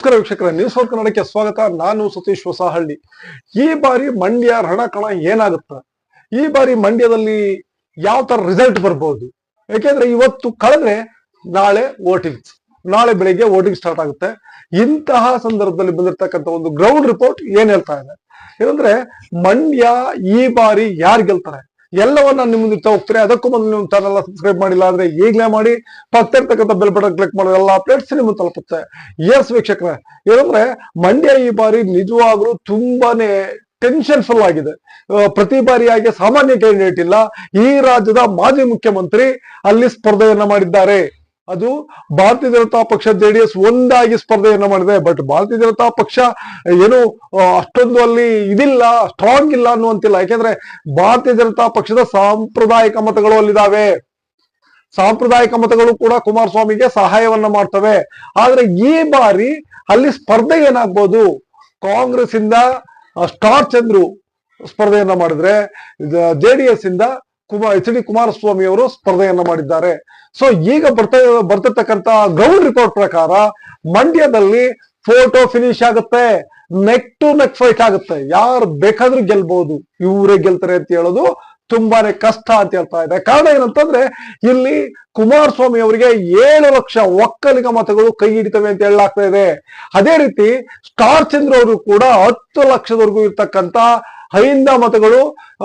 ನಮಸ್ಕಾರ ವೀಕ್ಷಕರ news four ಕನ್ನಡಕ್ಕೆ ಸ್ವಾಗತ. ನಾನು ಸತೀಶ್ ಹೊಸಹಳ್ಳಿ. ಈ ಬಾರಿ ಮಂಡ್ಯ ರಣಕಣ ಏನಾಗುತ್ತೆ? ಈ ಬಾರಿ ಮಂಡ್ಯದಲ್ಲಿ ಯಾವ ತರ ರಿಸಲ್ಟ್ ಬರ್ಬೋದು? ಯಾಕೆಂದ್ರೆ ಇವತ್ತು ಕಳೆದ್ರೆ ನಾಳೆ ವೋಟಿಂಗ್ ನಾಳೆ ಬೆಳಿಗ್ಗೆ ವೋಟಿಂಗ್ ಸ್ಟಾರ್ಟ್ ಆಗುತ್ತೆ. ಇಂತಹ ಸಂದರ್ಭದಲ್ಲಿ ಬಂದಿರತಕ್ಕಂತ ಒಂದು ಗ್ರೌಂಡ್ ರಿಪೋರ್ಟ್ ಏನ್ ಹೇಳ್ತಾ ಇದೆ? ಏನಂದ್ರೆ ಮಂಡ್ಯ ಈ ಬಾರಿ ಯಾರು ಗೆಲ್ತಾರೆ? ಎಲ್ಲವನ್ನ ನಿಮ್ಮ ಮುಂದೆ ಹೋಗ್ತಾರೆ. ಅದಕ್ಕೂ ಮೊದಲು ನಿಮ್ಮ ಚಾನಲ್ ಸಬ್ಸ್ಕ್ರೈಬ್ ಮಾಡಿಲ್ಲ ಅಂದ್ರೆ ಈಗಲೇ ಮಾಡಿ ಪಕ್ಕ ಇರ್ತಕ್ಕಂಥ ಬೆಲ್ ಬಟನ್ ಕ್ಲಿಕ್ ಮಾಡೋ, ಎಲ್ಲ ಅಪ್ಡೇಟ್ಸ್ ನಿಮ್ಗೆ ತಲುಪುತ್ತೆ. ಎಸ್ ವೀಕ್ಷಕರೇ, ಏನಂದ್ರೆ ಮಂಡ್ಯ ಈ ಬಾರಿ ನಿಜವಾಗ್ಲೂ ತುಂಬಾನೇ ಟೆನ್ಷನ್ ಫುಲ್ ಆಗಿದೆ. ಪ್ರತಿ ಬಾರಿಯಾಗಿ ಸಾಮಾನ್ಯ ಕ್ಯಾಂಡಿಡೇಟ್ ಇಲ್ಲ. ಈ ರಾಜ್ಯದ ಮಾಜಿ ಮುಖ್ಯಮಂತ್ರಿ ಅಲ್ಲಿ ಸ್ಪರ್ಧೆಯನ್ನ ಮಾಡಿದ್ದಾರೆ. ಅದು ಭಾರತೀಯ ಜನತಾ ಪಕ್ಷ ಜೆಡಿಎಸ್ ಒಂದಾಗಿ ಸ್ಪರ್ಧೆಯನ್ನು ಮಾಡಿದೆ. ಬಟ್ ಭಾರತೀಯ ಜನತಾ ಪಕ್ಷ ಏನು ಅಷ್ಟೊಂದು ಅಲ್ಲಿ ಇದಿಲ್ಲ ಸ್ಟ್ರಾಂಗ್ ಇಲ್ಲ ಅನ್ನುವಂತಿಲ್ಲ. ಯಾಕೆಂದ್ರೆ ಭಾರತೀಯ ಜನತಾ ಪಕ್ಷದ ಸಾಂಪ್ರದಾಯಿಕ ಮತಗಳು ಅಲ್ಲಿದ್ದಾವೆ ಸಾಂಪ್ರದಾಯಿಕ ಮತಗಳು ಕೂಡ ಕುಮಾರಸ್ವಾಮಿಗೆ ಸಹಾಯವನ್ನ ಮಾಡ್ತವೆ. ಆದ್ರೆ ಈ ಬಾರಿ ಅಲ್ಲಿ ಸ್ಪರ್ಧೆ ಏನಾಗ್ಬೋದು? ಕಾಂಗ್ರೆಸ್ ಇಂದ ಸ್ಟಾರ್ ಚಂದ್ರು ಸ್ಪರ್ಧೆಯನ್ನ ಮಾಡಿದ್ರೆ ಜೆಡಿಎಸ್ ಇಂದ ಕುಮಾರ್ ಎಚ್ ಡಿ ಕುಮಾರಸ್ವಾಮಿ ಅವರು ಸ್ಪರ್ಧೆಯನ್ನ ಮಾಡಿದ್ದಾರೆ. ಸೊ ಈಗ ಬರ್ತಾ ಬರ್ತಿರ್ತಕ್ಕಂತ ಗ್ರೌಂಡ್ ರಿಪೋರ್ಟ್ ಪ್ರಕಾರ ಮಂಡ್ಯದಲ್ಲಿ ಫೋಟೋ ಫಿನಿಶ್ ಆಗುತ್ತೆ ನೆಕ್ ಟು ನೆಕ್ ಫೈಟ್ ಆಗುತ್ತೆ. ಯಾರು ಬೇಕಾದ್ರೂ ಗೆಲ್ಬಹುದು ಇವರೇ ಗೆಲ್ತಾರೆ ಅಂತ ಹೇಳೋದು ತುಂಬಾನೇ ಕಷ್ಟ ಅಂತ ಹೇಳ್ತಾ ಇದೆ. ಕಾರಣ ಏನಂತಂದ್ರೆ, ಇಲ್ಲಿ ಕುಮಾರಸ್ವಾಮಿ ಅವರಿಗೆ ಏಳು ಲಕ್ಷ ಒಕ್ಕಲಿಗ ಮತಗಳು ಕೈ ಹಿಡಿತವೆ ಅಂತ ಹೇಳಲಾಗ್ತಾ ಇದೆ. ಅದೇ ರೀತಿ ಸ್ಟಾರ್ ಚಂದ್ರ ಅವರು ಕೂಡ ಹತ್ತು ಲಕ್ಷದವರೆಗೂ ಇರ್ತಕ್ಕಂತ ಹೈಂದ ಮತಗಳು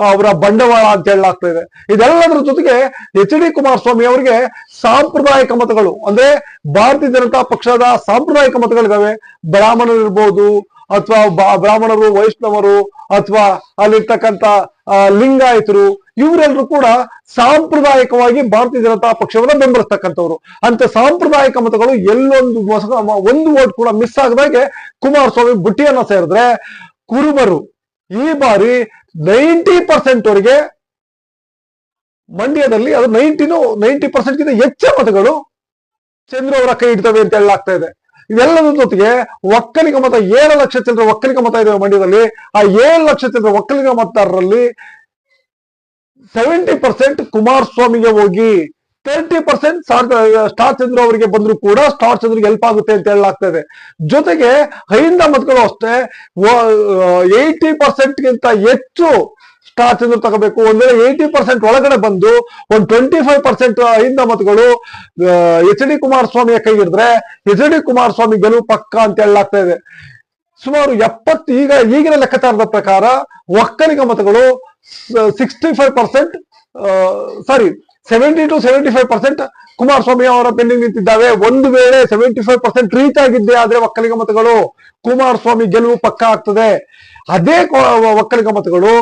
ಅವರ ಬಂಡವಾಳ ಅಂತ ಹೇಳಲಾಗ್ತಾ ಇದೆ. ಇದೆಲ್ಲದರ ಜೊತೆಗೆ ಎಚ್ ಡಿ ಕುಮಾರಸ್ವಾಮಿ ಅವರಿಗೆ ಸಾಂಪ್ರದಾಯಿಕ ಮತಗಳು ಅಂದ್ರೆ ಭಾರತೀಯ ಜನತಾ ಪಕ್ಷದ ಸಾಂಪ್ರದಾಯಿಕ ಮತಗಳಿದಾವೆ. ಬ್ರಾಹ್ಮಣರು ಇರ್ಬೋದು ಅಥವಾ ಬ್ರಾಹ್ಮಣರು ವೈಷ್ಣವರು ಅಥವಾ ಅಲ್ಲಿರ್ತಕ್ಕಂತ ಆ, ಲಿಂಗಾಯತರು ಇವರೆಲ್ಲರೂ ಕೂಡ ಸಾಂಪ್ರದಾಯಿಕವಾಗಿ ಭಾರತೀಯ ಜನತಾ ಪಕ್ಷವನ್ನ ಬೆಂಬಲಿಸ್ತಕ್ಕಂಥವ್ರು. ಅಂತ ಸಾಂಪ್ರದಾಯಿಕ ಮತಗಳು ಎಲ್ಲೊಂದು ಒಂದು ವೋಟ್ ಕೂಡ ಮಿಸ್ ಆಗದಾಗೆ ಕುಮಾರಸ್ವಾಮಿ ಬುಟ್ಟಿಯನ್ನ ಸೇರಿದ್ರೆ ಕುರುಬರು. ಈ ಬಾರಿ ನೈಂಟಿ ಪರ್ಸೆಂಟ್ ವರೆಗೆ ಮಂಡ್ಯದಲ್ಲಿ ಅದು ನೈಂಟಿನೂ, ನೈಂಟಿ ಪರ್ಸೆಂಟ್ ಗಿಂತ ಹೆಚ್ಚು ಮತಗಳು ಚಂದ್ರ ಅವರ ಕೈ ಇಡ್ತವೆ ಅಂತ ಹೇಳಲಾಗ್ತಾ ಇದೆ. ಇದೆಲ್ಲದ ಜೊತೆಗೆ ಒಕ್ಕಲಿಗ ಮತ ಏಳು ಲಕ್ಷ ಚಂದ್ರ ಒಕ್ಕಲಿಗ ಮತ ಇದೆ ಮಂಡ್ಯದಲ್ಲಿ. ಆ ಏಳು ಲಕ್ಷ ಚಂದ್ರ ಒಕ್ಕಲಿಗ ಮತದಾರರಲ್ಲಿ ಸೆವೆಂಟಿ ಪರ್ಸೆಂಟ್ ಕುಮಾರಸ್ವಾಮಿಗೆ ಹೋಗಿ ತರ್ಟಿ ಪರ್ಸೆಂಟ್ ಸ್ಟಾರ್ ಚಂದ್ರ ಅವರಿಗೆ ಬಂದ್ರು ಕೂಡ ಸ್ಟಾರ್ ಚಂದ್ರಿಗೆ ಹೆಲ್ಪ್ ಆಗುತ್ತೆ ಅಂತ ಹೇಳಲಾಗ್ತಾ ಇದೆ ಜೊತೆಗೆ ಹೈಂದ ಮತಗಳು ಅಷ್ಟೇ ಏಯ್ಟಿ ಪರ್ಸೆಂಟ್ ಗಿಂತ ಹೆಚ್ಚು ಸ್ಟಾರ್ ಚಂದ್ರ ತಗೋಬೇಕು. ಒಂದ್ ವೇಳೆ ಏಯ್ಟಿ ಪರ್ಸೆಂಟ್ ಒಳಗಡೆ ಬಂದು, ಒಂದ್ ಟ್ವೆಂಟಿ ಫೈವ್ ಪರ್ಸೆಂಟ್ ಹಿಂದ ಮತಗಳು ಎಚ್ ಡಿ ಕುಮಾರಸ್ವಾಮಿಯ ಕೈ ಹಿಡಿದ್ರೆ ಎಚ್ ಡಿ ಕುಮಾರಸ್ವಾಮಿ ಗೆಲುವು ಪಕ್ಕ ಅಂತ ಹೇಳಲಾಗ್ತಾ ಇದೆ ಸುಮಾರು ಎಪ್ಪತ್ತು, ಈಗ ಈಗಿನ ಲೆಕ್ಕಾಚಾರದ ಪ್ರಕಾರ, ಒಕ್ಕಲಿಗ ಮತಗಳು sixty five percent sorry seventy to seventy five percent Kumaraswamy ಅವರ ಪೆಂಡಿಂಗ್ ನಿಂತಿದ್ದಾವೆ. ಒಂದು ವೇಳೆ ಸೆವೆಂಟಿ ಫೈವ್ ಪರ್ಸೆಂಟ್ ರೀಚ್ ಆಗಿದ್ದೆ ಆದ್ರೆ ಒಕ್ಕಲಿಗ ಮತಗಳು ಕುಮಾರಸ್ವಾಮಿ ಗೆಲುವು ಪಕ್ಕ ಆಗ್ತದೆ. ಅದೇ ಒಕ್ಕಲಿಗ ಮತಗಳು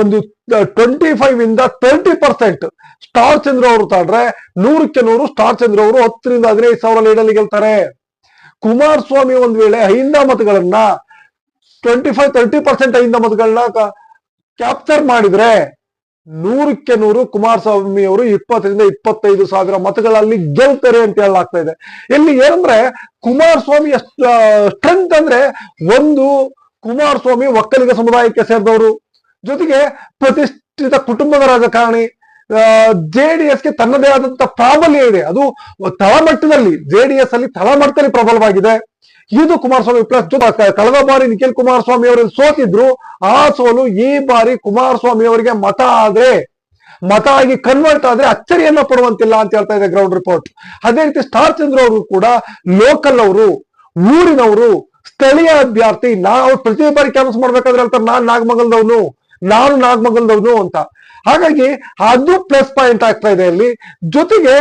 ಒಂದು ಟ್ವೆಂಟಿ ಫೈವ್ ಇಂದ ತರ್ಟಿ ಪರ್ಸೆಂಟ್ ಸ್ಟಾರ್ ಚಂದ್ರ ಅವರು ತಾಡ್ರೆ ನೂರಕ್ಕೆ ನೂರು ಸ್ಟಾರ್ ಚಂದ್ರ ಅವರು ಹತ್ತರಿಂದ ಹದಿನೈದು ಸಾವಿರ ಲೀಡಲ್ಲಿ ಗೆಲ್ತಾರೆ. ಕುಮಾರಸ್ವಾಮಿ ಒಂದ್ ವೇಳೆ ಐಂದ ಮತಗಳನ್ನ ಟ್ವೆಂಟಿ ಫೈವ್ ತರ್ಟಿ ಪರ್ಸೆಂಟ್ ಐಂದ ಮತಗಳನ್ನ ಕ್ಯಾಪ್ಚರ್ ಮಾಡಿದ್ರೆ ನೂರಕ್ಕೆ ನೂರು ಕುಮಾರಸ್ವಾಮಿ ಅವರು ಇಪ್ಪತ್ತರಿಂದ ಇಪ್ಪತ್ತೈದು ಸಾವಿರ ಮತಗಳಲ್ಲಿ ಗೆಲ್ತಾರೆ ಅಂತ ಹೇಳಲಾಗ್ತಾ ಇದೆ. ಇಲ್ಲಿ ಏನಂದ್ರೆ ಕುಮಾರಸ್ವಾಮಿ ಸ್ಟ್ರೆಂತ್ ಅಂದ್ರೆ ಒಂದು ಕುಮಾರಸ್ವಾಮಿ ಒಕ್ಕಲಿಗ ಸಮುದಾಯಕ್ಕೆ ಸೇರಿದವರು. ಜೊತೆಗೆ ಪ್ರತಿಷ್ಠಿತ ಕುಟುಂಬದ ರಾಜಕಾರಣಿ ಜೆ ಡಿ ಎಸ್ಗೆ ತನ್ನದೇ ಆದಂತ ಪ್ರಾಬಲ್ಯ ಇದೆ. ಅದು ತಳಮಟ್ಟದಲ್ಲಿ, ಜೆ ಡಿ ಎಸ್ ಅಲ್ಲಿ ತಳಮಟ್ಟದಲ್ಲಿ ಪ್ರಬಲವಾಗಿದೆ. ಇದು ಕುಮಾರಸ್ವಾಮಿ ಪ್ಲಸ್ ಕಳೆದ ಬಾರಿ ನಿಖಿಲ್ ಕುಮಾರಸ್ವಾಮಿ ಅವರನ್ನು ಸೋತಿದ್ರು, ಆ ಸೋಲು ಈ ಬಾರಿ ಕುಮಾರಸ್ವಾಮಿ ಅವರಿಗೆ ಮತ ಆದ್ರೆ, ಮತ ಆಗಿ ಕನ್ವರ್ಟ್ ಆದ್ರೆ ಅಚ್ಚರಿಯನ್ನ ಪಡುವಂತಿಲ್ಲ ಅಂತ ಹೇಳ್ತಾ ಇದೆ ಗ್ರೌಂಡ್ ರಿಪೋರ್ಟ್ ಅದೇ ರೀತಿ ಸ್ಟಾರ್ ಚಂದ್ರ ಅವರು ಕೂಡ ಲೋಕಲ್ ಅವರು, ಊರಿನವರು, ಸ್ಥಳೀಯ ಅಭ್ಯರ್ಥಿ ನಾವು ಪ್ರತಿ ಬಾರಿ ಕೆಲಸ ಮಾಡ್ಬೇಕಾದ್ರೆ ಹೇಳ್ತಾರೆ, ನಾನ್ ನಾಗಮಗಲ್ದವನು, ನಾನು ನಾಗಮಗಲ್ದವನು ಅಂತ. ಹಾಗಾಗಿ ಅದು ಪ್ಲಸ್ ಪಾಯಿಂಟ್ ಆಗ್ತಾ ಇದೆ ಇಲ್ಲಿ ಜೊತೆಗೆ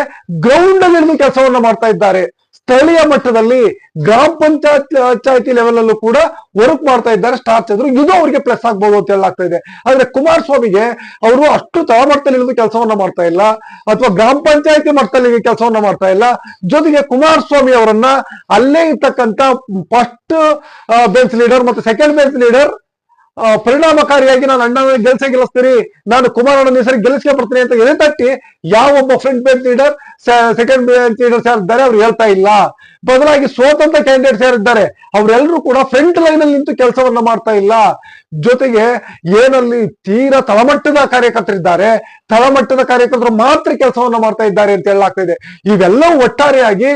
ಗ್ರೌಂಡ್ ಅಲ್ಲಿ ಕೆಲಸವನ್ನ ಮಾಡ್ತಾ ಇದ್ದಾರೆ. ಸ್ಥಳೀಯ ಮಟ್ಟದಲ್ಲಿ ಗ್ರಾಮ ಪಂಚಾಯತ್ ಪಂಚಾಯತಿ ಲೆವೆಲ್ ಅಲ್ಲೂ ಕೂಡ ವರ್ಕ್ ಮಾಡ್ತಾ ಇದ್ದಾರೆ ಸ್ಟಾರ್ ಚಂದ್ರು. ಇದು ಅವರಿಗೆ ಪ್ಲಸ್ ಆಗ್ಬಹುದು ಅಂತ ಹೇಳಲಾಗ್ತಾ ಇದೆ. ಆದ್ರೆ ಕುಮಾರಸ್ವಾಮಿಗೆ ಅವರು ಅಷ್ಟು ತಳಮಟ್ಟದಲ್ಲಿ ಇಳಿದು ಕೆಲಸವನ್ನ ಮಾಡ್ತಾ ಇಲ್ಲ. ಅಥವಾ ಗ್ರಾಮ ಪಂಚಾಯತಿ ಮಟ್ಟದಲ್ಲಿ ಕೆಲಸವನ್ನ ಮಾಡ್ತಾ ಇಲ್ಲ. ಜೊತೆಗೆ ಕುಮಾರಸ್ವಾಮಿ ಅವರನ್ನ ಅಲ್ಲೇ ಇರ್ತಕ್ಕಂತ ಫಸ್ಟ್ ಬೆಂಚ್ ಲೀಡರ್ ಮತ್ತೆ ಸೆಕೆಂಡ್ ಬೆಂಚ್ ಲೀಡರ್ ಪರಿಣಾಮಕಾರಿಯಾಗಿ ನಾನು ಅಣ್ಣನ ಗೆಲ್ಸೇ ಗೆಲ್ಲಿಸ್ತೀನಿ. ನಾನು ಕುಮಾರಣ್ಣನ ಹೆಸರು ಗೆಲ್ಲಿಸ್ಕೆ ಬರ್ತೀನಿ ಅಂತ ಎದೆ ತಟ್ಟಿ ಯಾವೊಬ್ಬ front bench leader second leaders ಯಾರಿದ್ದಾರೆ ಅವ್ರು ಹೇಳ್ತಾ ಇಲ್ಲ. ಬದಲಾಗಿ ಸ್ವತಂತ್ರ ಕ್ಯಾಂಡಿಡೇಟ್ಸ್ ಯಾರಿದ್ದಾರೆ ಅವರೆಲ್ಲರೂ ಕೂಡ ಫ್ರಂಟ್ ಲೈನ್ ಅಲ್ಲಿ ನಿಂತು ಕೆಲಸವನ್ನ ಮಾಡ್ತಾ ಇಲ್ಲ. ಜೊತೆಗೆ ಏನಲ್ಲಿ ತೀರಾ ತಳಮಟ್ಟದ ಕಾರ್ಯಕರ್ತರಿದ್ದಾರೆ ತಳಮಟ್ಟದ ಕಾರ್ಯಕರ್ತರು ಮಾತ್ರ ಕೆಲಸವನ್ನ ಮಾಡ್ತಾ ಇದ್ದಾರೆ ಅಂತ ಹೇಳಲಾಗ್ತಾ ಇದೆ. ಇವೆಲ್ಲವೂ ಒಟ್ಟಾರೆಯಾಗಿ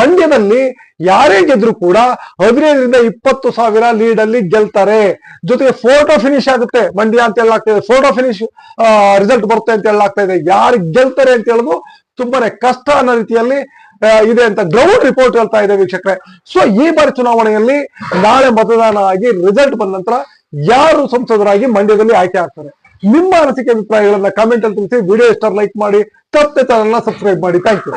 ಮಂಡ್ಯದಲ್ಲಿ ಯಾರೇ ಗೆದ್ರು ಕೂಡ ಹದಿನೈದರಿಂದ ಇಪ್ಪತ್ತು ಸಾವಿರ ಲೀಡ್ ಅಲ್ಲಿ ಗೆಲ್ತಾರೆ. ಜೊತೆಗೆ ಫೋಟೋ ಫಿನಿಶ್ ಆಗುತ್ತೆ ಮಂಡ್ಯ ಅಂತ ಹೇಳಲಾಗ್ತಾ ಇದೆ. ಫೋಟೋ ಫಿನಿಶ್ ರಿಸಲ್ಟ್ ಬರುತ್ತೆ ಅಂತ ಹೇಳಲಾಗ್ತಾ ಇದೆ. ಯಾರು ಗೆಲ್ತಾರೆ ಅಂತ ಹೇಳೋದು ತುಂಬಾನೇ ಕಷ್ಟ ಅನ್ನೋ ರೀತಿಯಲ್ಲಿ ಇದೆ ಅಂತ ಗ್ರೌಂಡ್ ರಿಪೋರ್ಟ್ ಹೇಳ್ತಾ ಇದೆ ವೀಕ್ಷಕರೇ. ಸೊ ಈ ಬಾರಿ ಚುನಾವಣೆಯಲ್ಲಿ ನಾಳೆ ಮತದಾನ ಆಗಿ ರಿಸಲ್ಟ್ ಬಂದ ನಂತರ ಯಾರು ಸಂಸದರಾಗಿ ಮಂಡ್ಯದಲ್ಲಿ ಆಯ್ಕೆ ಆಗ್ತಾರೆ? ನಿಮ್ಮ ಅನಿಸಿಕೆ ಅಭಿಪ್ರಾಯಗಳನ್ನ ಕಾಮೆಂಟ್ ಅಲ್ಲಿ ತಿಳಿಸಿ ವಿಡಿಯೋ ಇಷ್ಟ ಲೈಕ್ ಮಾಡಿ, ತಪ್ಪೆ ಚಾನಲ್ ಸಬ್ಸ್ಕ್ರೈಬ್ ಮಾಡಿ. Thank you